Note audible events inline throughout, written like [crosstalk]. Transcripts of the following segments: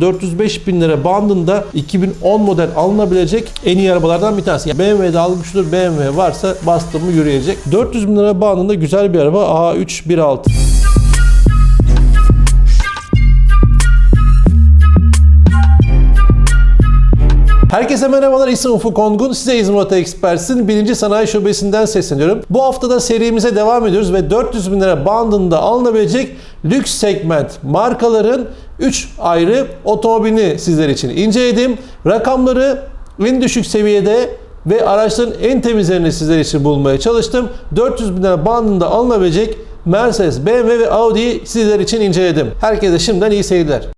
405 bin lira bandında 2010 model alınabilecek en iyi arabalardan bir tanesi. Yani BMW'de almıştır. BMW varsa bastım mı yürüyecek. 400 bin lira bandında güzel bir araba. A3 1.6. Herkese merhabalar. İsmim Ufuk Ongun. Size İzmir Oto Experts'in birinci sanayi şubesinden sesleniyorum. Bu haftada serimize devam ediyoruz ve 400 bin lira bandında alınabilecek lüks segment markaların 3 ayrı otomobilini sizler için inceledim. Rakamları en düşük seviyede ve araçların en temizlerini sizler için bulmaya çalıştım. 400 bin lira bandında alınabilecek Mercedes, BMW ve Audi'yi sizler için inceledim. Herkese şimdiden iyi seyirler.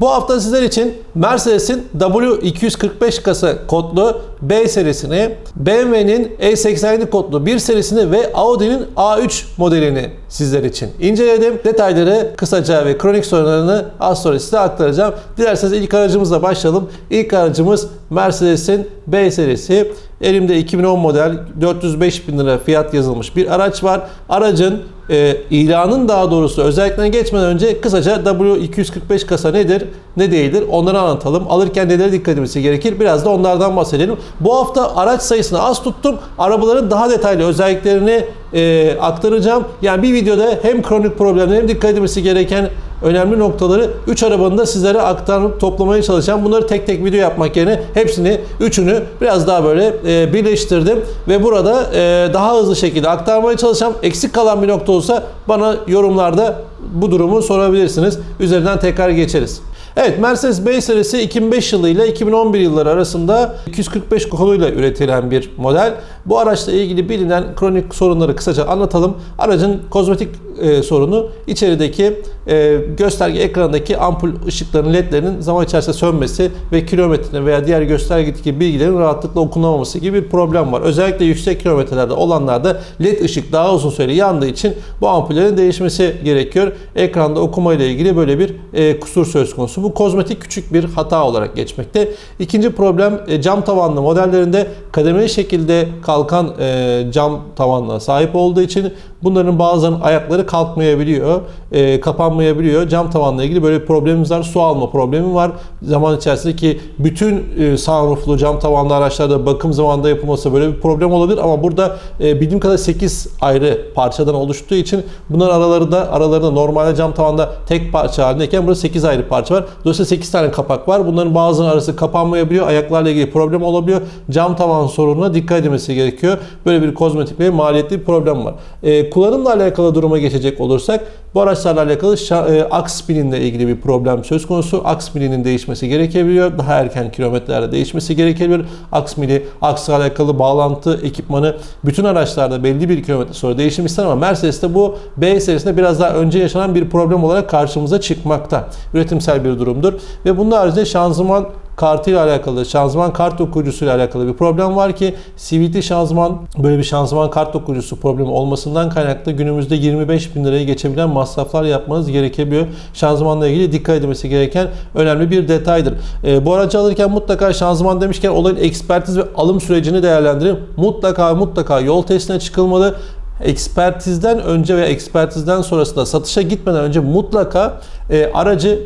Bu hafta sizler için Mercedes'in W245 kasa kodlu B serisini, BMW'nin E87 kodlu 1 serisini ve Audi'nin A3 modelini sizler için inceledim. Detayları kısaca ve kronik sorunlarını az sonra size aktaracağım. Dilerseniz ilk aracımızla başlayalım. İlk aracımız Mercedes'in B serisi. Elimde 2010 model 405 bin lira fiyat yazılmış bir araç var. Aracın e, ilanın daha doğrusu özelliklerine geçmeden önce kısaca W245 kasa nedir, ne değildir onları anlatalım. Alırken nelere dikkat edilmesi gerekir biraz da onlardan bahsedelim. Bu hafta araç sayısını az tuttum. Arabaların daha detaylı özelliklerini e, aktaracağım. Yani bir videoda hem kronik problemler hem dikkat edilmesi gereken önemli noktaları 3 arabanın da sizlere aktarıp toplamaya çalışacağım. Bunları tek tek video yapmak yerine hepsini, üçünü biraz daha böyle e, birleştirdim ve burada e, daha hızlı şekilde aktarmaya çalışacağım. Eksik kalan bir nokta olsa bana yorumlarda bu durumu sorabilirsiniz. Üzerinden tekrar geçeriz. Evet Mercedes B serisi 2005 yılı ile 2011 yılları arasında 245 koduyla üretilen bir model. Bu araçla ilgili bilinen kronik sorunları kısaca anlatalım. Aracın kozmetik e, sorunu içerideki e, gösterge ekranındaki ampul ışıklarının ledlerinin zaman içerisinde sönmesi ve kilometre veya diğer göstergedeki bilgilerin rahatlıkla okunamaması gibi bir problem var. Özellikle yüksek kilometrelerde olanlarda led ışık daha uzun süre yandığı için bu ampullerin değişmesi gerekiyor. Ekranda okuma ile ilgili böyle bir e, kusur söz konusu. Bu kozmetik küçük bir hata olarak geçmekte. İkinci problem e, cam tavanlı modellerinde kademeli şekilde kalkan e, cam tavanına sahip olduğu için bunların bazılarının ayakları kalkmayabiliyor, e, kapanmayabiliyor. Cam tavanla ilgili böyle problemimiz var. Su alma problemi var. Zaman içerisindeki bütün e, sunrooflu cam tavanlı araçlarda bakım zamanında yapılması böyle bir problem olabilir ama burada e, bildiğim kadar 8 ayrı parçadan oluştuğu için bunların aralarında aralarında normalde cam tavanda tek parça halindeyken burada 8 ayrı parça var. Dolayısıyla 8 tane kapak var. Bunların bazılarının arası kapanmayabiliyor. Ayaklarla ilgili problem olabiliyor. Cam tavan sorununa dikkat edilmesi gerekiyor. Böyle bir kozmetik ve maliyetli bir problem var. E, kullanımla alakalı duruma geçecek olursak bu araçlarla alakalı e, aks pilinle ilgili bir problem söz konusu. Aks pilinin değişmesi gerekebiliyor. Daha erken kilometrelerde değişmesi gerekebilir. Aks mili, aksla alakalı bağlantı ekipmanı bütün araçlarda belli bir kilometre sonra değişim ama Mercedes'te bu B serisinde biraz daha önce yaşanan bir problem olarak karşımıza çıkmakta. Üretimsel bir durumdur. Ve bunun haricinde şanzıman kartıyla alakalı, şanzıman kart okuyucusuyla alakalı bir problem var ki CVT şanzıman böyle bir şanzıman kart okuyucusu problemi olmasından kaynaklı günümüzde 25 bin liraya geçebilen masraflar yapmanız gerekebiliyor. Şanzımanla ilgili dikkat edilmesi gereken önemli bir detaydır. E, bu aracı alırken mutlaka şanzıman demişken olayın ekspertiz ve alım sürecini değerlendirin. Mutlaka mutlaka yol testine çıkılmalı ekspertizden önce ve ekspertizden sonrasında satışa gitmeden önce mutlaka e, aracı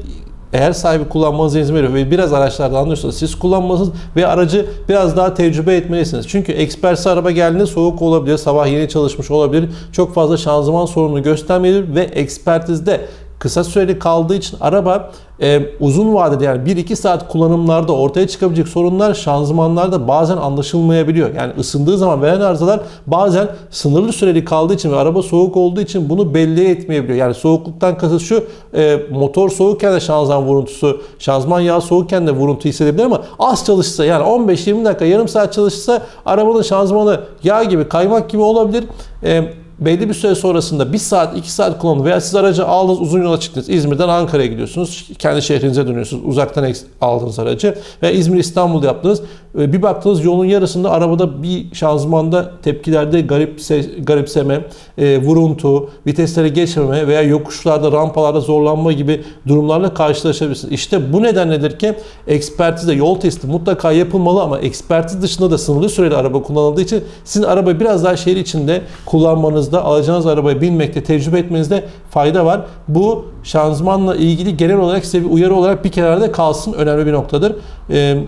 eğer sahibi kullanmanıza izin veriyor ve biraz araçlarda anlıyorsanız siz kullanmalısınız ve aracı biraz daha tecrübe etmelisiniz. Çünkü ekspertsi araba geldiğinde soğuk olabilir, sabah yeni çalışmış olabilir, çok fazla şanzıman sorunu göstermeyebilir ve ekspertizde kısa süreli kaldığı için araba e, uzun vadede yani 1-2 saat kullanımlarda ortaya çıkabilecek sorunlar şanzımanlarda bazen anlaşılmayabiliyor. Yani ısındığı zaman veren arızalar bazen sınırlı süreli kaldığı için ve araba soğuk olduğu için bunu belli etmeyebiliyor. Yani soğukluktan kasıt şu e, motor soğukken de şanzıman vuruntusu, şanzıman yağı soğukken de vuruntu hissedebilir ama az çalışsa yani 15-20 dakika yarım saat çalışsa arabanın şanzımanı yağ gibi kaymak gibi olabilir. E, belli bir süre sonrasında 1 saat 2 saat kullanın veya siz aracı aldınız uzun yola çıktınız. İzmir'den Ankara'ya gidiyorsunuz. Kendi şehrinize dönüyorsunuz. Uzaktan aldınız aracı. Ve İzmir İstanbul yaptınız. E, Bir baktınız yolun yarısında arabada bir şanzımanda tepkilerde garip garipseme, e, vuruntu, viteslere geçmeme veya yokuşlarda, rampalarda zorlanma gibi durumlarla karşılaşabilirsiniz. İşte bu nedenledir ki ekspertizde yol testi mutlaka yapılmalı ama ekspertiz dışında da sınırlı süreli araba kullanıldığı için sizin arabayı biraz daha şehir içinde kullanmanızda, alacağınız arabaya binmekte, tecrübe etmenizde fayda var. Bu şanzımanla ilgili genel olarak size bir uyarı olarak bir kenarda kalsın. Önemli bir noktadır. Ee,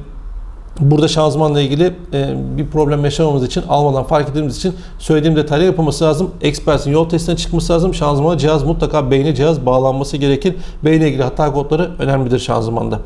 Burada şanzımanla ilgili e, bir problem yaşamamız için, almadan fark ettiğimiz için söylediğim detaylı yapılması lazım. Expert'in yol testine çıkması lazım. Şanzımana cihaz mutlaka beyne cihaz bağlanması gerekir. Beyne ilgili hata kodları önemlidir şanzımanda.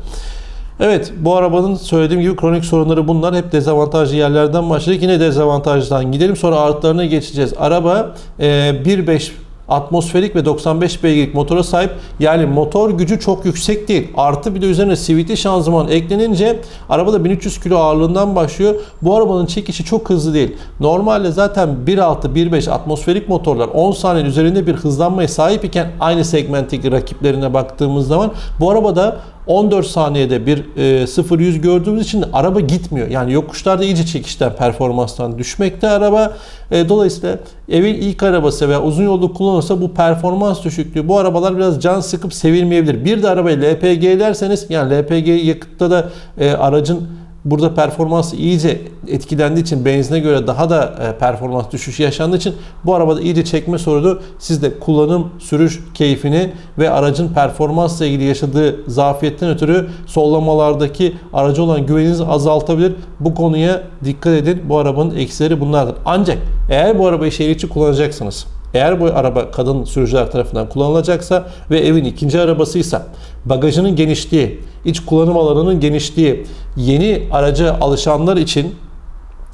Evet bu arabanın söylediğim gibi kronik sorunları bunlar. Hep dezavantajlı yerlerden başladık. Yine dezavantajdan gidelim sonra artılarına geçeceğiz. Araba e, 1.5 atmosferik ve 95 beygirlik motora sahip. Yani motor gücü çok yüksek değil. Artı bir de üzerine CVT şanzıman eklenince arabada 1300 kilo ağırlığından başlıyor. Bu arabanın çekişi çok hızlı değil. Normalde zaten 1.6 1.5 atmosferik motorlar 10 saniye üzerinde bir hızlanmaya sahip iken aynı segmentteki rakiplerine baktığımız zaman bu arabada 14 saniyede bir e, 0-100 gördüğümüz için araba gitmiyor. Yani yokuşlarda iyice çekişten, performanstan düşmekte araba. E, dolayısıyla evin ilk arabası veya uzun yolda kullanılırsa bu performans düşüklüğü bu arabalar biraz can sıkıp sevilmeyebilir. Bir de arabayı LPG derseniz yani LPG yakıtta da e, aracın Burada performans iyice etkilendiği için benzine göre daha da e, performans düşüşü yaşandığı için bu arabada iyice çekme sorunu sizde kullanım, sürüş keyfini ve aracın performansla ilgili yaşadığı zafiyetten ötürü sollamalardaki aracı olan güveninizi azaltabilir. Bu konuya dikkat edin. Bu arabanın eksileri bunlardır. Ancak eğer bu arabayı şehir içi kullanacaksınız eğer bu araba kadın sürücüler tarafından kullanılacaksa ve evin ikinci arabasıysa bagajının genişliği, iç kullanım alanının genişliği, yeni araca alışanlar için,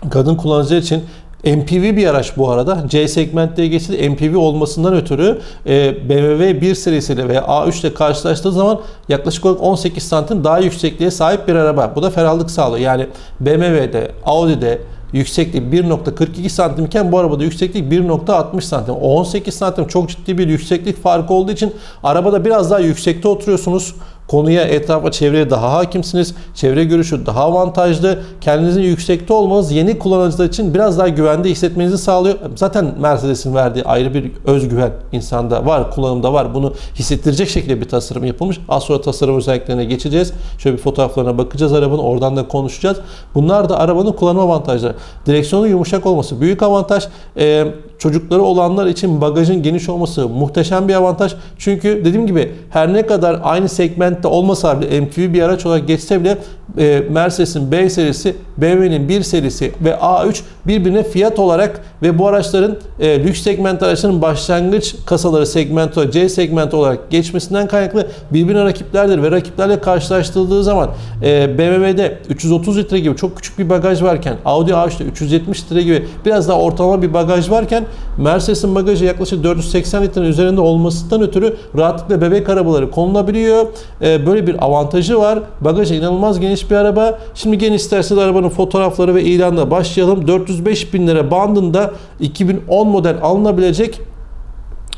kadın kullanıcılar için MPV bir araç bu arada. C segment geçti. MPV olmasından ötürü e, BMW 1 serisiyle veya A3 ile karşılaştığı zaman yaklaşık olarak 18 santim daha yüksekliğe sahip bir araba. Bu da ferahlık sağlıyor. Yani BMW'de, Audi'de, yükseklik 1.42 santim iken bu arabada yükseklik 1.60 santim. O 18 santim çok ciddi bir yükseklik farkı olduğu için arabada biraz daha yüksekte oturuyorsunuz. Konuya, etrafa, çevreye daha hakimsiniz. Çevre görüşü daha avantajlı. Kendinizin yüksekte olmanız yeni kullanıcılar için biraz daha güvende hissetmenizi sağlıyor. Zaten Mercedes'in verdiği ayrı bir özgüven insanda var, kullanımda var. Bunu hissettirecek şekilde bir tasarım yapılmış. Az sonra tasarım özelliklerine geçeceğiz. Şöyle bir fotoğraflarına bakacağız arabanın. Oradan da konuşacağız. Bunlar da arabanın kullanım avantajları. Direksiyonun yumuşak olması büyük avantaj. Ee, çocukları olanlar için bagajın geniş olması muhteşem bir avantaj. Çünkü dediğim gibi her ne kadar aynı segmentte olmasa bile MPV bir araç olarak geçse bile e, Mercedes'in B serisi, BMW'nin 1 serisi ve A3 birbirine fiyat olarak ve bu araçların e, lüks segment araçların başlangıç kasaları segment olarak, C segment olarak geçmesinden kaynaklı birbirine rakiplerdir ve rakiplerle karşılaştırıldığı zaman e, BMW'de 330 litre gibi çok küçük bir bagaj varken Audi A3'te 370 litre gibi biraz daha ortalama bir bagaj varken Mercedes'in bagajı yaklaşık 480 litrenin üzerinde olmasından ötürü rahatlıkla bebek arabaları konulabiliyor. E, böyle bir avantajı var. Bagajı inanılmaz geniş bir araba. Şimdi gene isterseniz arabanın fotoğrafları ve ilanla başlayalım. 405 bin lira bandında 2010 model alınabilecek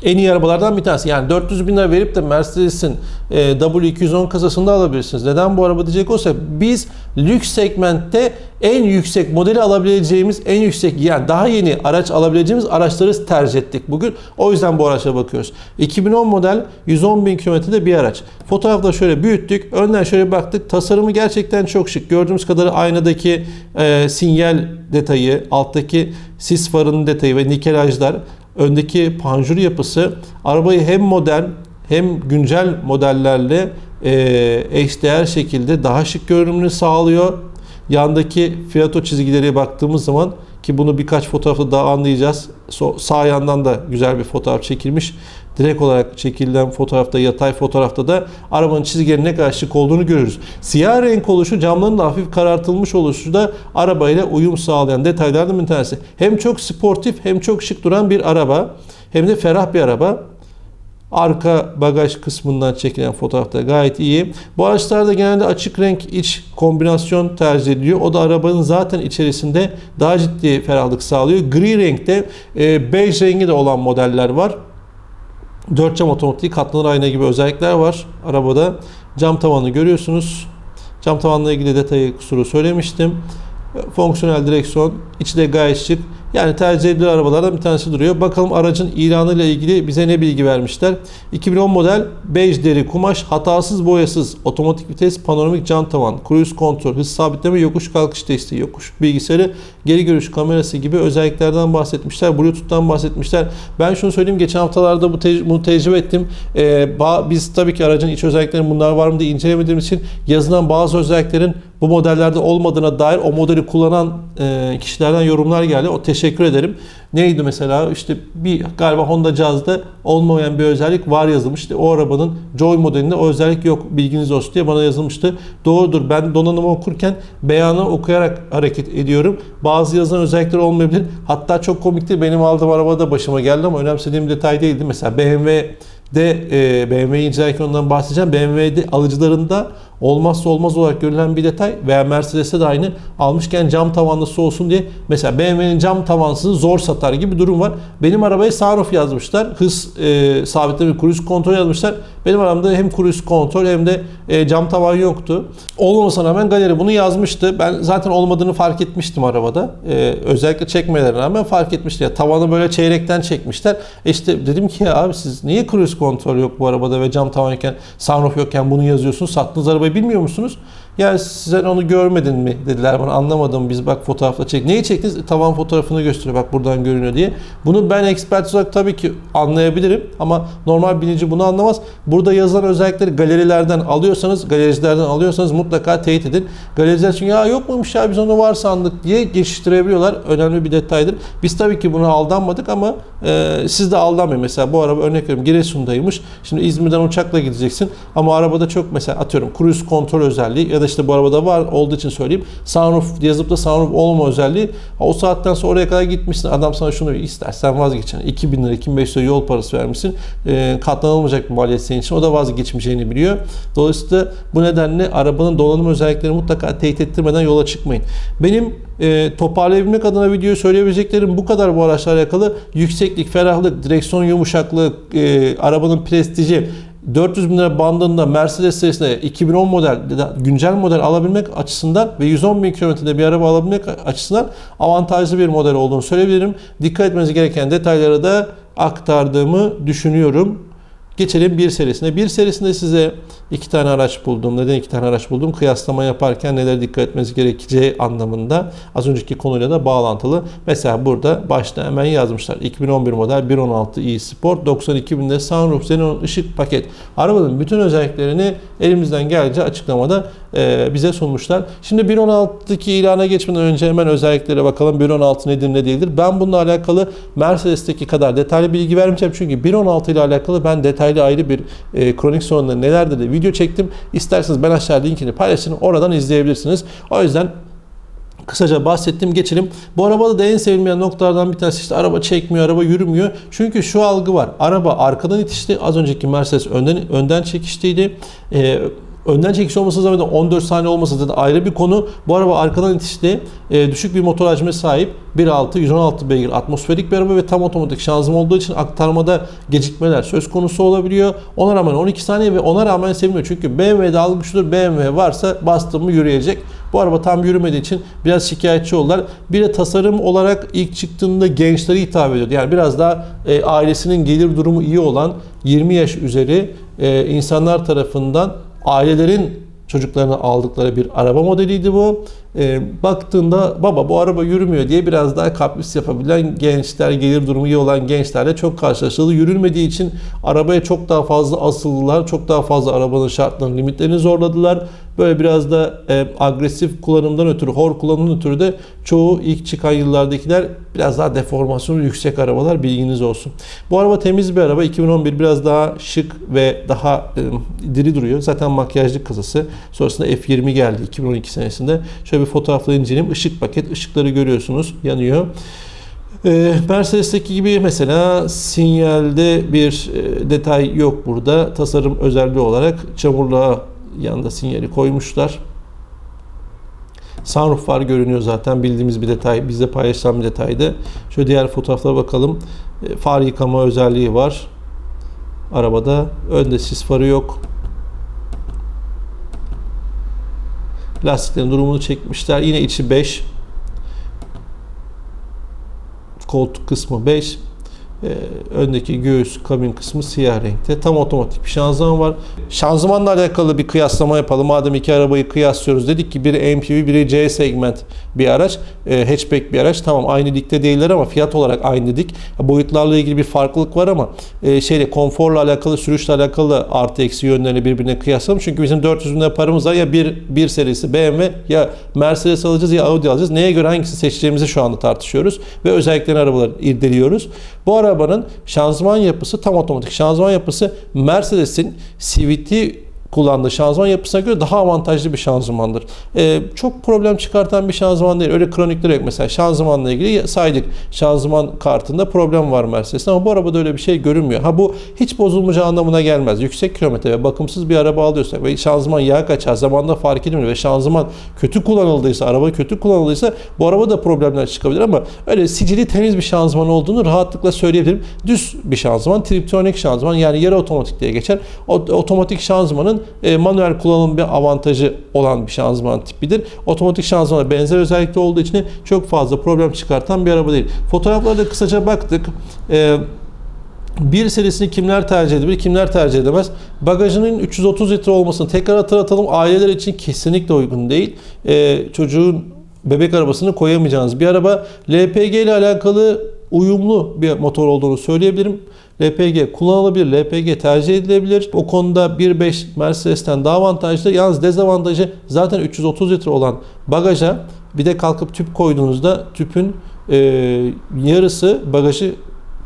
en iyi arabalardan bir tanesi. Yani 400 bin lira verip de Mercedes'in e, W210 kasasında alabilirsiniz. Neden bu araba diyecek olsa biz lüks segmentte en yüksek modeli alabileceğimiz, en yüksek yani daha yeni araç alabileceğimiz araçları tercih ettik bugün. O yüzden bu araçlara bakıyoruz. 2010 model 110 bin kilometrede bir araç. Fotoğrafta şöyle büyüttük. Önden şöyle baktık. Tasarımı gerçekten çok şık. Gördüğümüz kadarıyla aynadaki e, sinyal detayı, alttaki sis farının detayı ve nikelajlar öndeki panjur yapısı arabayı hem modern hem güncel modellerle e, eşdeğer şekilde daha şık görünümünü sağlıyor. Yandaki Fiato çizgileri baktığımız zaman ki bunu birkaç fotoğrafta daha anlayacağız. Sağ yandan da güzel bir fotoğraf çekilmiş. Direkt olarak çekilen fotoğrafta, yatay fotoğrafta da arabanın çizgilerinin ne kadar şık olduğunu görürüz. Siyah renk oluşu, camların da hafif karartılmış oluşu da arabayla uyum sağlayan detaylardan bir tanesi. Hem çok sportif hem çok şık duran bir araba hem de ferah bir araba. Arka bagaj kısmından çekilen fotoğrafta gayet iyi. Bu araçlarda genelde açık renk iç kombinasyon tercih ediliyor. O da arabanın zaten içerisinde daha ciddi ferahlık sağlıyor. Gri renkte e, bej rengi de olan modeller var. 4 cam otomatik katlanır ayna gibi özellikler var arabada. Cam tavanı görüyorsunuz. Cam tavanla ilgili detayı kusuru söylemiştim. Fonksiyonel direksiyon, içi de gayet şık. Yani tercih edilen arabalardan bir tanesi duruyor. Bakalım aracın ilanıyla ilgili bize ne bilgi vermişler. 2010 model bej deri kumaş, hatasız boyasız, otomatik vites, panoramik cam tavan, cruise kontrol, hız sabitleme, yokuş kalkış desteği, yokuş bilgisayarı, geri görüş kamerası gibi özelliklerden bahsetmişler. Bluetooth'tan bahsetmişler. Ben şunu söyleyeyim geçen haftalarda bu te- bunu tecrübe ettim. Ee, biz tabii ki aracın iç özelliklerini bunlar var mı diye incelemediğimiz için yazılan bazı özelliklerin bu modellerde olmadığına dair o modeli kullanan e, kişilerden yorumlar geldi. O teşekkür ederim. Neydi mesela? İşte bir galiba Honda Jazz'da olmayan bir özellik var yazılmış. İşte o arabanın Joy modelinde o özellik yok bilginiz olsun diye bana yazılmıştı. Doğrudur. Ben donanımı okurken beyanı okuyarak hareket ediyorum. Bazı yazılan özellikler olmayabilir. Hatta çok komikti. Benim aldığım arabada başıma geldi ama önemsediğim detay değildi. Mesela BMW de e, BMW'yi incelerken ondan bahsedeceğim. BMW'de alıcılarında olmazsa olmaz olarak görülen bir detay veya Mercedes'te de aynı almışken cam tavanlı su olsun diye mesela BMW'nin cam tavansız zor satar gibi bir durum var. Benim arabaya sunroof yazmışlar. Hız e, sabitleme cruise kontrol yazmışlar. Benim arabamda hem cruise kontrol hem de e, cam tavan yoktu. Olmamasına rağmen galeri bunu yazmıştı. Ben zaten olmadığını fark etmiştim arabada. E, özellikle çekmelerine rağmen fark etmişti. Ya, tavanı böyle çeyrekten çekmişler. E işte dedim ki ya abi siz niye cruise kontrol yok bu arabada ve cam tavan yokken sunroof yokken bunu yazıyorsunuz. Sattığınız arabayı bilmiyor musunuz? Yani sen onu görmedin mi dediler bana anlamadım biz bak fotoğrafla çek. Neyi çektiniz? E, tavan fotoğrafını gösteriyor bak buradan görünüyor diye. Bunu ben expert olarak tabii ki anlayabilirim ama normal binici bunu anlamaz. Burada yazılan özellikleri galerilerden alıyorsanız, galericilerden alıyorsanız mutlaka teyit edin. Galericiler çünkü ya yok muymuş ya biz onu var sandık diye geçiştirebiliyorlar. Önemli bir detaydır. Biz tabii ki buna aldanmadık ama e, siz de aldanmayın. Mesela bu araba örnek veriyorum Giresun'daymış. Şimdi İzmir'den uçakla gideceksin ama arabada çok mesela atıyorum cruise kontrol özelliği ya da işte bu arabada var olduğu için söyleyeyim. Sunroof yazıp da sunroof olma özelliği. O saatten sonra oraya kadar gitmişsin. Adam sana şunu istersen vazgeç. Yani 2000 lira 2500 lira yol parası vermişsin. E, katlanılmayacak bir maliyet senin için. O da vazgeçmeyeceğini biliyor. Dolayısıyla bu nedenle arabanın donanım özelliklerini mutlaka teyit ettirmeden yola çıkmayın. Benim e, toparlayabilmek adına videoyu söyleyebileceklerim bu kadar bu araçlarla alakalı. Yükseklik, ferahlık, direksiyon yumuşaklığı, e, arabanın prestiji, 400 bin lira bandında Mercedes serisinde 2010 model güncel model alabilmek açısından ve 110 bin kilometrede bir araba alabilmek açısından avantajlı bir model olduğunu söyleyebilirim. Dikkat etmeniz gereken detayları da aktardığımı düşünüyorum. Geçelim bir serisine. Bir serisinde size iki tane araç buldum. Neden iki tane araç buldum? Kıyaslama yaparken nelere dikkat etmeniz gerekeceği anlamında az önceki konuyla da bağlantılı. Mesela burada başta hemen yazmışlar. 2011 model 1.16 i Sport 92 binde sunroof, xenon ışık paket. Arabanın bütün özelliklerini elimizden geldiğince açıklamada e, bize sunmuşlar. Şimdi 1.16'daki ilana geçmeden önce hemen özelliklere bakalım. 1.16 nedir ne değildir. Ben bununla alakalı Mercedes'teki kadar detaylı bilgi vermeyeceğim. Çünkü 1.16 ile alakalı ben detaylı ayrı bir e, kronik sorunları nelerdir de video çektim. İsterseniz ben aşağı linkini paylaşırım. Oradan izleyebilirsiniz. O yüzden kısaca bahsettim geçelim. Bu arabada da en sevilmeyen noktalardan bir tanesi işte araba çekmiyor, araba yürümüyor. Çünkü şu algı var. Araba arkadan itişti. Az önceki Mercedes önden önden çekiştiydi. Ee, önden çekiş olması zaman 14 saniye olmasa da ayrı bir konu. Bu araba arkadan itişli, e, düşük bir motor hacmine sahip. 1.6 116 beygir atmosferik bir araba ve tam otomatik şanzıman olduğu için aktarmada gecikmeler söz konusu olabiliyor. Ona rağmen 12 saniye ve ona rağmen sevilmiyor. Çünkü BMW'de algı şudur BMW varsa bastım mı yürüyecek. Bu araba tam yürümediği için biraz şikayetçi oldular. Bir de tasarım olarak ilk çıktığında gençlere hitap ediyordu. Yani biraz daha e, ailesinin gelir durumu iyi olan 20 yaş üzeri e, insanlar tarafından ailelerin çocuklarına aldıkları bir araba modeliydi bu. E, baktığında baba bu araba yürümüyor diye biraz daha kapris yapabilen gençler, gelir durumu iyi olan gençlerle çok karşılaşıldı. Yürülmediği için arabaya çok daha fazla asıldılar. Çok daha fazla arabanın şartlarını, limitlerini zorladılar. Böyle biraz da e, agresif kullanımdan ötürü, hor kullanımdan ötürü de çoğu ilk çıkan yıllardakiler biraz daha deformasyonu yüksek arabalar bilginiz olsun. Bu araba temiz bir araba. 2011 biraz daha şık ve daha e, diri duruyor. Zaten makyajlı kasası. Sonrasında F20 geldi 2012 senesinde. Şöyle bir fotoğrafla inceleyeyim. Işık paket. Işıkları görüyorsunuz. Yanıyor. E, Mercedes'teki gibi mesela sinyalde bir e, detay yok burada. Tasarım özelliği olarak çamurluğa yanında sinyali koymuşlar. Sunroof var görünüyor zaten bildiğimiz bir detay. Bizde paylaşılan bir detaydı. Şöyle diğer fotoğraflara bakalım. E, far yıkama özelliği var. Arabada önde sis farı yok. Lastiklerin durumunu çekmişler. Yine içi 5. Koltuk kısmı 5 öndeki göğüs kabin kısmı siyah renkte. Tam otomatik bir şanzıman var. Şanzımanla alakalı bir kıyaslama yapalım. Madem iki arabayı kıyaslıyoruz dedik ki biri MPV biri C segment bir araç. E, hatchback bir araç. Tamam aynı ligde değiller ama fiyat olarak aynı dedik. Boyutlarla ilgili bir farklılık var ama e, şeyle konforla alakalı, sürüşle alakalı artı eksi yönlerini birbirine kıyaslayalım. Çünkü bizim 400 bin lira paramız var ya bir, bir serisi BMW ya Mercedes alacağız ya Audi alacağız. Neye göre hangisi seçeceğimizi şu anda tartışıyoruz ve özelliklerini arabaları irdeliyoruz. Bu arabanın şanzıman yapısı tam otomatik. Şanzıman yapısı Mercedes'in CVT kullandığı şanzıman yapısına göre daha avantajlı bir şanzımandır. Ee, çok problem çıkartan bir şanzıman değil. Öyle kronikler yok. Mesela şanzımanla ilgili saydık. Şanzıman kartında problem var Mercedes'in ama bu arabada öyle bir şey görünmüyor. Ha bu hiç bozulmayacağı anlamına gelmez. Yüksek kilometre ve bakımsız bir araba alıyorsak ve şanzıman yağ kaçar zamanda fark edilmiyor ve şanzıman kötü kullanıldıysa, araba kötü kullanıldıysa bu araba da problemler çıkabilir ama öyle sicili temiz bir şanzıman olduğunu rahatlıkla söyleyebilirim. Düz bir şanzıman, triptonik şanzıman yani yarı otomatik diye geçer. O, otomatik şanzımanın e, manuel kullanım bir avantajı olan bir şanzıman tipidir. Otomatik şanzımana benzer özellikle olduğu için çok fazla problem çıkartan bir araba değil. Fotoğraflarda kısaca baktık. E, bir serisini kimler tercih edebilir, kimler tercih edemez? Bagajının 330 litre olmasını tekrar hatırlatalım. Aileler için kesinlikle uygun değil. Ee, çocuğun bebek arabasını koyamayacağınız bir araba. LPG ile alakalı uyumlu bir motor olduğunu söyleyebilirim. LPG kullanılabilir, LPG tercih edilebilir. O konuda 1.5 Mercedes'ten daha avantajlı. Yalnız dezavantajı zaten 330 litre olan bagaja bir de kalkıp tüp koyduğunuzda tüpün e, yarısı bagajı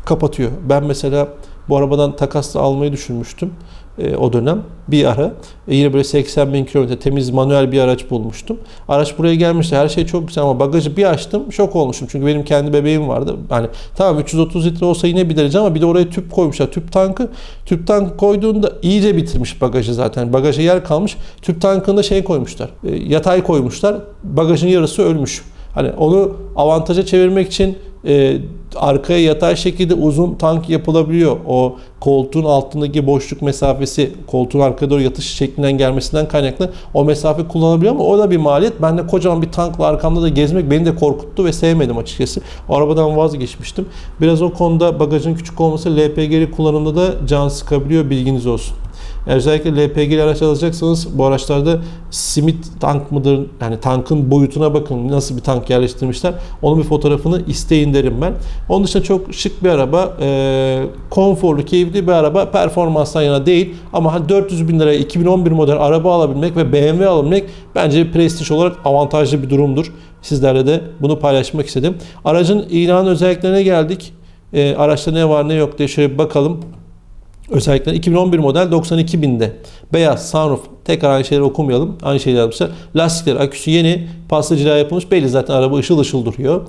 kapatıyor. Ben mesela bu arabadan takasla almayı düşünmüştüm e, o dönem bir ara. E, yine böyle 80 bin kilometre temiz manuel bir araç bulmuştum. Araç buraya gelmişti. Her şey çok güzel ama bagajı bir açtım. Şok olmuşum. Çünkü benim kendi bebeğim vardı. Hani tamam 330 litre olsa yine bir derece ama bir de oraya tüp koymuşlar. Tüp tankı. Tüp tank koyduğunda iyice bitirmiş bagajı zaten. Bagaja yer kalmış. Tüp tankında şey koymuşlar. E, yatay koymuşlar. Bagajın yarısı ölmüş. Hani onu avantaja çevirmek için e, arkaya yatay şekilde uzun tank yapılabiliyor. O koltuğun altındaki boşluk mesafesi koltuğun arkaya doğru yatış şeklinden gelmesinden kaynaklı o mesafe kullanılabiliyor ama o da bir maliyet. Ben de kocaman bir tankla arkamda da gezmek beni de korkuttu ve sevmedim açıkçası. O arabadan vazgeçmiştim. Biraz o konuda bagajın küçük olması LPG'li kullanımda da can sıkabiliyor bilginiz olsun. Özellikle LPG'li araç alacaksanız bu araçlarda simit tank mıdır? Yani tankın boyutuna bakın nasıl bir tank yerleştirmişler. Onun bir fotoğrafını isteyin derim ben. Onun dışında çok şık bir araba. E, konforlu, keyifli bir araba. Performanstan yana değil. Ama 400 hani bin liraya 2011 model araba alabilmek ve BMW alabilmek bence prestij olarak avantajlı bir durumdur. Sizlerle de bunu paylaşmak istedim. Aracın ilan özelliklerine geldik. E, araçta ne var ne yok diye şöyle bir bakalım. Özellikle 2011 model 92 binde. Beyaz, sunroof. Tekrar aynı şeyleri okumayalım. Aynı şeyler yapmışlar. Lastikler, aküsü yeni. Pastacılığa yapılmış. Belli zaten araba ışıl ışıl duruyor.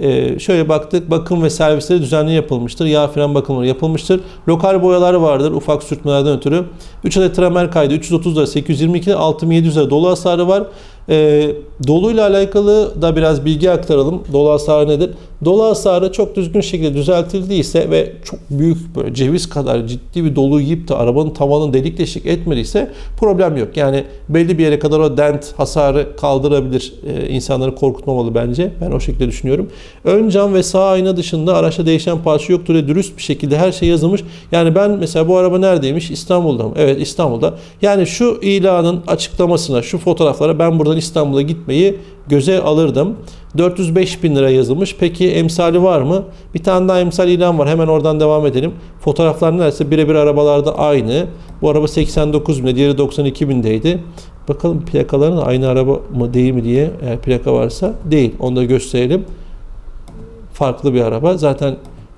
Ee, şöyle baktık. Bakım ve servisleri düzenli yapılmıştır. Yağ fren bakımları yapılmıştır. Lokal boyalar vardır. Ufak sürtmelerden ötürü. 3 adet tramer kaydı. 330 lira, 822 lira, 6700 lira dolu hasarı var. E, doluyla alakalı da biraz bilgi aktaralım. Dolu hasarı nedir? Dolu hasarı çok düzgün şekilde düzeltildiyse ve çok büyük böyle ceviz kadar ciddi bir dolu yiyip de arabanın tavanını delik deşik etmediyse problem yok. Yani belli bir yere kadar o dent hasarı kaldırabilir. E, insanları korkutmamalı bence. Ben o şekilde düşünüyorum. Ön cam ve sağ ayna dışında araçta değişen parça yoktur ve dürüst bir şekilde her şey yazılmış. Yani ben mesela bu araba neredeymiş? İstanbul'da mı? Evet İstanbul'da. Yani şu ilanın açıklamasına, şu fotoğraflara ben burada İstanbul'a gitmeyi göze alırdım. 405 bin lira yazılmış. Peki emsali var mı? Bir tane daha emsal ilan var. Hemen oradan devam edelim. Fotoğraflar neredeyse birebir arabalarda aynı. Bu araba 89 bin, diğeri 92 bindeydi. Bakalım plakaların aynı araba mı değil mi diye eğer plaka varsa değil. Onu da gösterelim. Farklı bir araba. Zaten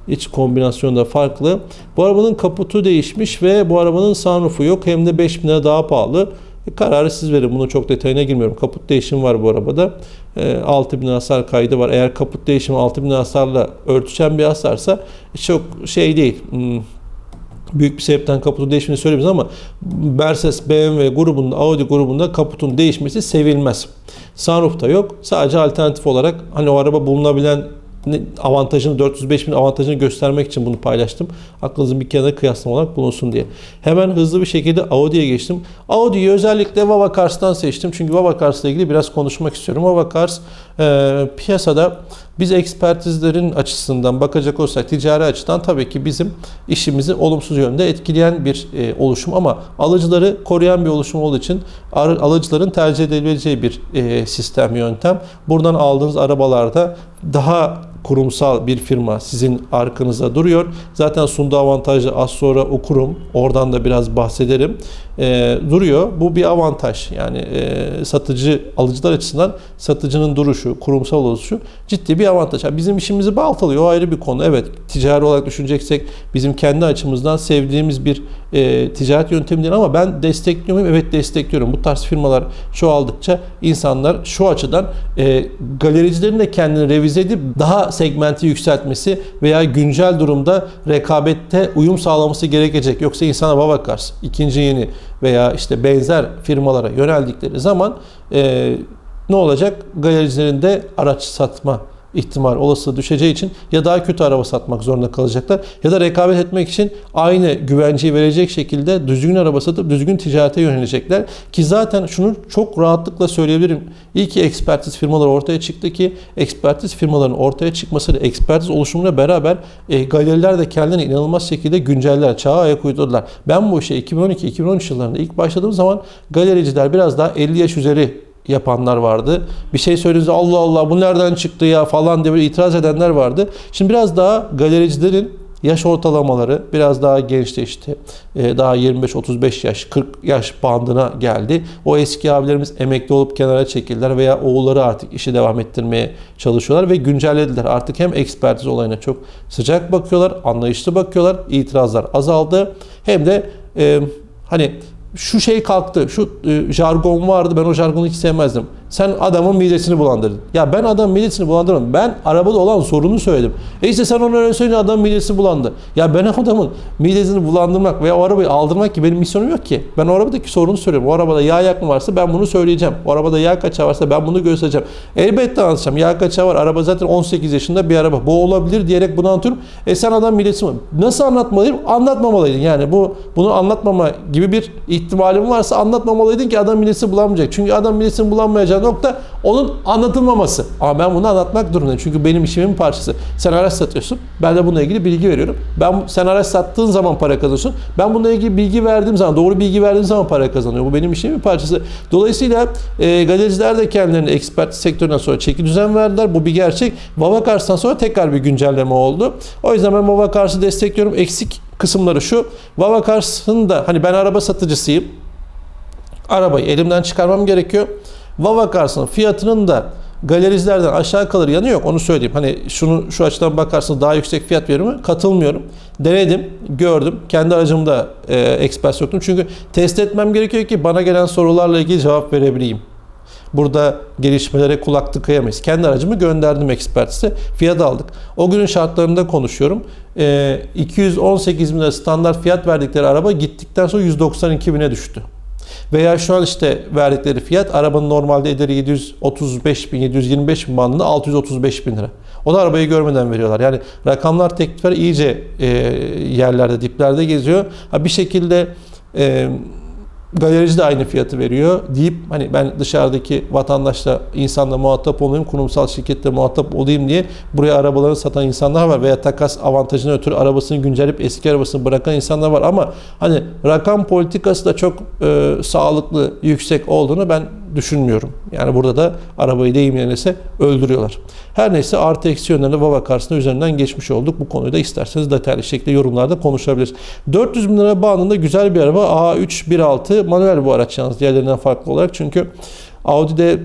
iç kombinasyon da farklı. Bu arabanın kaputu değişmiş ve bu arabanın sunroofu yok. Hem de 5 bin lira daha pahalı. E, kararı siz verin. Bunu çok detayına girmiyorum. Kaput değişimi var bu arabada. E, 6000 hasar kaydı var. Eğer kaput değişimi 6000 hasarla örtüşen bir hasarsa çok şey değil. Hmm, büyük bir sebepten kaputun değişmesini söylemeyiz ama Mercedes, BMW grubunda, Audi grubunda kaputun değişmesi sevilmez. Sunroof yok. Sadece alternatif olarak hani o araba bulunabilen avantajını 405 bin avantajını göstermek için bunu paylaştım. Aklınızın bir kenara kıyaslama olarak bulunsun diye. Hemen hızlı bir şekilde Audi'ye geçtim. Audi'yi özellikle Vava Cars'tan seçtim. Çünkü Vava ile ilgili biraz konuşmak istiyorum. Vava Cars e, piyasada Biz ekspertizlerin açısından bakacak olsak ticari açıdan tabii ki bizim işimizi olumsuz yönde etkileyen bir e, oluşum ama alıcıları koruyan bir oluşum olduğu için ar- alıcıların tercih edebileceği bir e, sistem yöntem. Buradan aldığınız arabalarda daha kurumsal bir firma sizin arkanıza duruyor. Zaten sunduğu avantajı az sonra okurum. Oradan da biraz bahsederim. Ee, duruyor. Bu bir avantaj. Yani e, satıcı, alıcılar açısından satıcının duruşu, kurumsal oluşu ciddi bir avantaj. Yani bizim işimizi baltalıyor. O ayrı bir konu. Evet ticari olarak düşüneceksek bizim kendi açımızdan sevdiğimiz bir e, ticaret yöntemi değil ama ben destekliyor muyum? Evet destekliyorum. Bu tarz firmalar çoğaldıkça insanlar şu açıdan e, galericilerin de kendini revize edip daha segmenti yükseltmesi veya güncel durumda rekabette uyum sağlaması gerekecek. Yoksa insana baba bakar. ikinci yeni veya işte benzer firmalara yöneldikleri zaman e, ne olacak? Galericilerin de araç satma ihtimal olası düşeceği için ya daha kötü araba satmak zorunda kalacaklar ya da rekabet etmek için aynı güvenceyi verecek şekilde düzgün araba satıp düzgün ticarete yönelecekler. Ki zaten şunu çok rahatlıkla söyleyebilirim. İyi ki ekspertiz firmaları ortaya çıktı ki ekspertiz firmaların ortaya çıkmasıyla ekspertiz oluşumuyla beraber e, galeriler de kendilerini inanılmaz şekilde günceller, çağa ayak uydurdular. Ben bu işe 2012-2013 yıllarında ilk başladığım zaman galericiler biraz daha 50 yaş üzeri yapanlar vardı. Bir şey söylediğinizde Allah Allah bu nereden çıktı ya falan diye böyle itiraz edenler vardı. Şimdi biraz daha galericilerin yaş ortalamaları biraz daha gençleşti. Ee, daha 25-35 yaş, 40 yaş bandına geldi. O eski abilerimiz emekli olup kenara çekildiler veya oğulları artık işi devam ettirmeye çalışıyorlar ve güncellediler. Artık hem ekspertiz olayına çok sıcak bakıyorlar, anlayışlı bakıyorlar, itirazlar azaldı. Hem de e, hani şu şey kalktı, şu e, jargon vardı ben o jargonu hiç sevmezdim. Sen adamın midesini bulandırdın. Ya ben adamın midesini bulandırmadım. Ben arabada olan sorunu söyledim. E işte sen onu öyle söyleyince adamın midesi bulandı. Ya ben [laughs] adamın midesini bulandırmak veya o arabayı aldırmak ki benim misyonum yok ki. Ben o arabadaki sorunu söylüyorum. O arabada yağ yakma varsa ben bunu söyleyeceğim. O arabada yağ kaçağı varsa ben bunu göstereceğim. Elbette anlatacağım. Yağ kaçağı var. Araba zaten 18 yaşında bir araba. Bu olabilir diyerek bunu anlatıyorum. E sen adam midesi mi? Nasıl anlatmalıyım? Anlatmamalıydın. Yani bu bunu anlatmama gibi bir ihtimalim varsa anlatmamalıydın ki adam midesi bulanmayacak. Çünkü adam midesini bulanmayacağı nokta onun anlatılmaması. Ama ben bunu anlatmak durumundayım. Çünkü benim işimin parçası. Sen araç satıyorsun. Ben de bununla ilgili bilgi veriyorum. Ben sen araç sattığın zaman para kazanıyorsun. Ben bununla ilgili bilgi verdiğim zaman, doğru bilgi verdiğim zaman para kazanıyor. Bu benim işimin parçası. Dolayısıyla e, galericiler de kendilerini expert sektöründen sonra çeki düzen verdiler. Bu bir gerçek. Vavakars'tan sonra tekrar bir güncelleme oldu. O yüzden ben Vavakars'ı destekliyorum. Eksik kısımları şu. Vavakars'ın da hani ben araba satıcısıyım. Arabayı elimden çıkarmam gerekiyor. Vavakars'ın fiyatının da galericilerden aşağı kalır yanı yok onu söyleyeyim. Hani şunu şu açıdan bakarsınız daha yüksek fiyat verir mi? Katılmıyorum. Denedim, gördüm. Kendi aracımda e, ekspert soktum. Çünkü test etmem gerekiyor ki bana gelen sorularla ilgili cevap verebileyim. Burada gelişmelere kulak tıkayamayız. Kendi aracımı gönderdim ekspertise. Fiyat aldık. O günün şartlarında konuşuyorum. E, 218 bin lira standart fiyat verdikleri araba gittikten sonra 192 bine düştü. Veya şu an işte verdikleri fiyat arabanın normalde ederi 735 bin, 725 bin bandında 635 bin lira. O da arabayı görmeden veriyorlar. Yani rakamlar teklifler iyice e, yerlerde, diplerde geziyor. Ha, bir şekilde e, galerici de aynı fiyatı veriyor deyip hani ben dışarıdaki vatandaşla, insanla muhatap olayım, kurumsal şirkette muhatap olayım diye buraya arabaları satan insanlar var veya takas avantajına ötürü arabasını güncelleyip eski arabasını bırakan insanlar var. Ama hani rakam politikası da çok e, sağlıklı, yüksek olduğunu ben düşünmüyorum. Yani burada da arabayı deyim yerine öldürüyorlar. Her neyse artı eksi yönlerine baba karşısında üzerinden geçmiş olduk. Bu konuyu da isterseniz detaylı şekilde yorumlarda konuşabiliriz. 400 bin lira bandında güzel bir araba. A3 1.6 manuel bu araç yalnız diğerlerinden farklı olarak. Çünkü Audi'de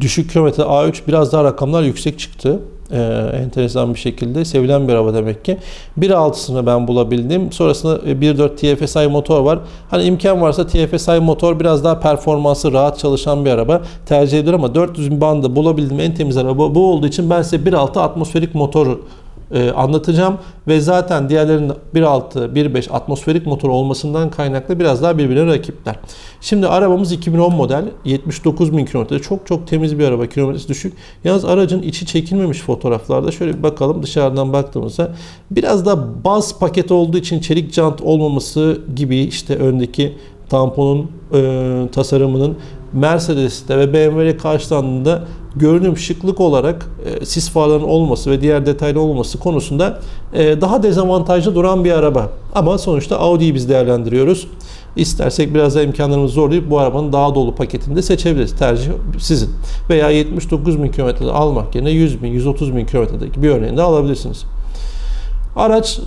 düşük kilometre A3 biraz daha rakamlar yüksek çıktı. Ee, enteresan bir şekilde sevilen bir araba demek ki. 1.6'sını ben bulabildim. Sonrasında 1.4 TFSI motor var. Hani imkan varsa TFSI motor biraz daha performansı rahat çalışan bir araba tercih edilir ama 400 bin bandı bulabildiğim en temiz araba bu olduğu için ben size 1.6 atmosferik motor e, anlatacağım ve zaten diğerlerinin 1.6, 1.5 atmosferik motor olmasından kaynaklı biraz daha birbirine rakipler. Şimdi arabamız 2010 model 79 bin kilometre çok çok temiz bir araba kilometresi düşük. Yalnız aracın içi çekilmemiş fotoğraflarda şöyle bir bakalım dışarıdan baktığımızda biraz da baz paket olduğu için çelik jant olmaması gibi işte öndeki tamponun e, tasarımının Mercedes'te ve BMW'ye karşılandığında görünüm, şıklık olarak e, sis farlarının olması ve diğer detaylı olması konusunda e, daha dezavantajlı duran bir araba. Ama sonuçta Audi'yi biz değerlendiriyoruz. İstersek biraz da imkanlarımızı zorlayıp bu arabanın daha dolu paketinde seçebiliriz. Tercih sizin. Veya 79 bin kilometrede almak yerine 100 bin, 130 bin kilometredeki bir örneğini de alabilirsiniz. Araç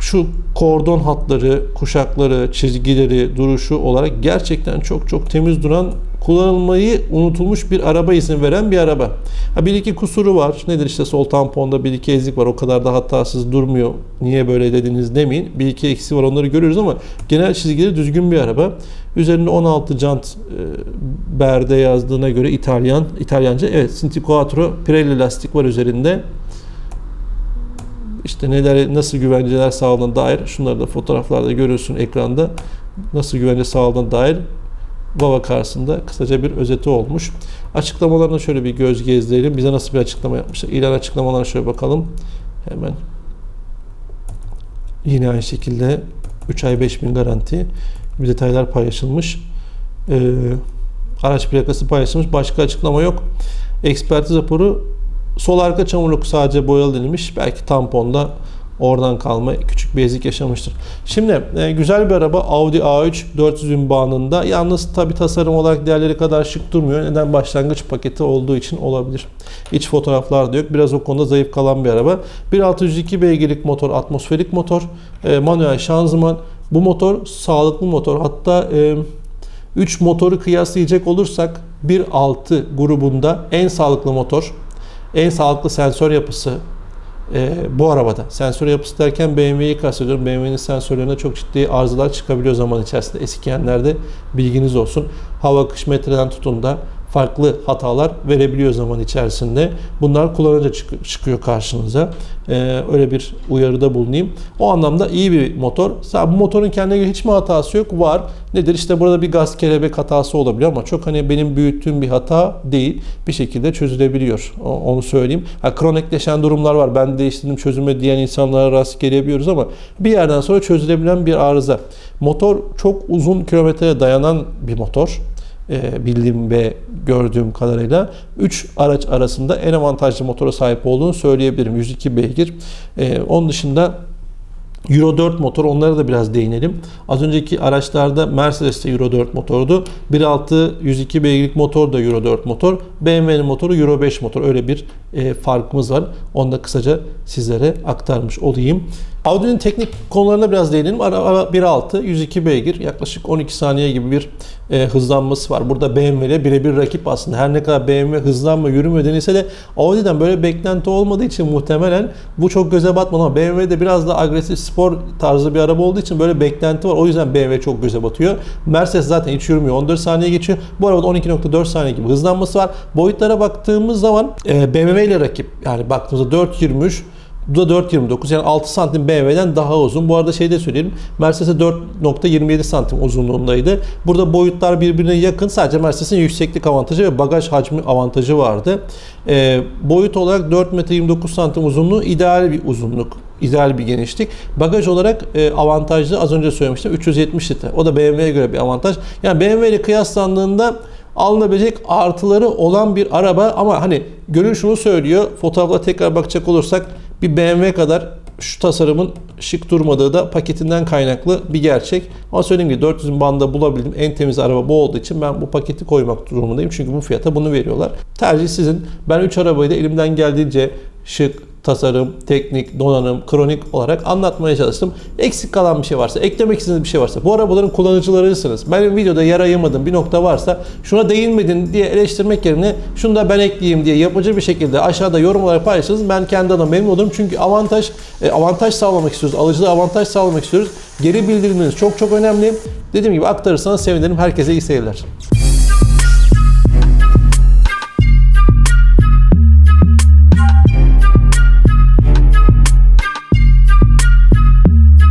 şu kordon hatları, kuşakları, çizgileri, duruşu olarak gerçekten çok çok temiz duran kullanılmayı unutulmuş bir araba izin veren bir araba. Ha, bir iki kusuru var. Nedir işte sol tamponda bir iki ezik var. O kadar da hatasız durmuyor. Niye böyle dediniz demeyin. Bir iki eksi var onları görüyoruz ama genel çizgileri düzgün bir araba. Üzerinde 16 jant e, berde yazdığına göre İtalyan, İtalyanca evet Cinti Quattro Pirelli lastik var üzerinde işte neler nasıl güvenceler sağladığına dair şunları da fotoğraflarda görüyorsun ekranda nasıl güvence sağladığına dair Baba karşısında kısaca bir özeti olmuş. Açıklamalarına şöyle bir göz gezdirelim. Bize nasıl bir açıklama yapmışlar? İlan açıklamalarına şöyle bakalım. Hemen. Yine aynı şekilde 3 ay 5000 garanti. Bir detaylar paylaşılmış. Ee, araç plakası paylaşılmış. Başka açıklama yok. Ekspertiz raporu sol arka çamurluk sadece boyalı denilmiş. Belki tamponda oradan kalma küçük bir ezik yaşamıştır. Şimdi e, güzel bir araba Audi A3 400 bin bağında. Yalnız tabi tasarım olarak diğerleri kadar şık durmuyor. Neden başlangıç paketi olduğu için olabilir. İç fotoğraflar da yok. Biraz o konuda zayıf kalan bir araba. 1.602 beygirlik motor, atmosferik motor, e, manuel şanzıman. Bu motor sağlıklı motor. Hatta e, 3 motoru kıyaslayacak olursak 1.6 grubunda en sağlıklı motor, en sağlıklı sensör yapısı, e, bu arabada. Sensör yapısı derken BMW'yi kastediyorum. BMW'nin sensörlerine çok ciddi arızalar çıkabiliyor zaman içerisinde. Eskiyenlerde bilginiz olsun. Hava akış metreden tutun da farklı hatalar verebiliyor zaman içerisinde. Bunlar kullanınca çık- çıkıyor karşınıza. Ee, öyle bir uyarıda bulunayım. O anlamda iyi bir motor. Bu motorun kendine göre hiç mi hatası yok? Var. Nedir? İşte burada bir gaz kelebek hatası olabiliyor ama çok hani benim büyüttüğüm bir hata değil. Bir şekilde çözülebiliyor. Onu söyleyeyim. Ha, kronikleşen durumlar var. Ben değiştirdim çözüme diyen insanlara rast gelebiliyoruz ama bir yerden sonra çözülebilen bir arıza. Motor çok uzun kilometreye dayanan bir motor e, bildiğim ve gördüğüm kadarıyla 3 araç arasında en avantajlı motora sahip olduğunu söyleyebilirim. 102 beygir. E, onun dışında Euro 4 motor onlara da biraz değinelim. Az önceki araçlarda Mercedes'te Euro 4 motordu. 1.6 102 beygirlik motor da Euro 4 motor. BMW'nin motoru Euro 5 motor. Öyle bir e, farkımız var. Onu da kısaca sizlere aktarmış olayım. Audi'nin teknik konularına biraz değinelim. Araba 1.6 102 beygir yaklaşık 12 saniye gibi bir e, hızlanması var. Burada BMW ile birebir rakip aslında. Her ne kadar BMW hızlanma yürüme denilse de Audi'den böyle beklenti olmadığı için muhtemelen bu çok göze batmadı ama BMW'de biraz da agresif spor tarzı bir araba olduğu için böyle beklenti var. O yüzden BMW çok göze batıyor. Mercedes zaten hiç yürümüyor. 14 saniye geçiyor. Bu arabada 12.4 saniye gibi hızlanması var. Boyutlara baktığımız zaman e, BMW ile rakip. Yani baktığımızda 4.23 bu da 4.29 yani 6 santim BMW'den daha uzun. Bu arada şey de söyleyelim. Mercedes'e 4.27 santim uzunluğundaydı. Burada boyutlar birbirine yakın. Sadece Mercedes'in yükseklik avantajı ve bagaj hacmi avantajı vardı. Ee, boyut olarak 4 metre 29 santim uzunluğu ideal bir uzunluk. ideal bir genişlik. Bagaj olarak e, avantajlı az önce söylemiştim 370 litre. O da BMW'ye göre bir avantaj. Yani BMW ile kıyaslandığında alınabilecek artıları olan bir araba ama hani gönül şunu söylüyor. Fotoğrafla tekrar bakacak olursak bir BMW kadar şu tasarımın şık durmadığı da paketinden kaynaklı bir gerçek. Ama söylediğim gibi 400 banda bulabildim. En temiz araba bu olduğu için ben bu paketi koymak durumundayım. Çünkü bu fiyata bunu veriyorlar. Tercih sizin. Ben 3 arabayı da elimden geldiğince şık, tasarım, teknik, donanım, kronik olarak anlatmaya çalıştım. Eksik kalan bir şey varsa, eklemek istediğiniz bir şey varsa, bu arabaların kullanıcılarısınız. Benim videoda yer ayırmadığım bir nokta varsa şuna değinmedin diye eleştirmek yerine şunu da ben ekleyeyim diye yapıcı bir şekilde aşağıda yorum olarak paylaşırsanız ben kendi adıma memnun olurum. Çünkü avantaj e, avantaj sağlamak istiyoruz. Alıcıda avantaj sağlamak istiyoruz. Geri bildirimleriniz çok çok önemli. Dediğim gibi aktarırsanız sevinirim. Herkese iyi seyirler.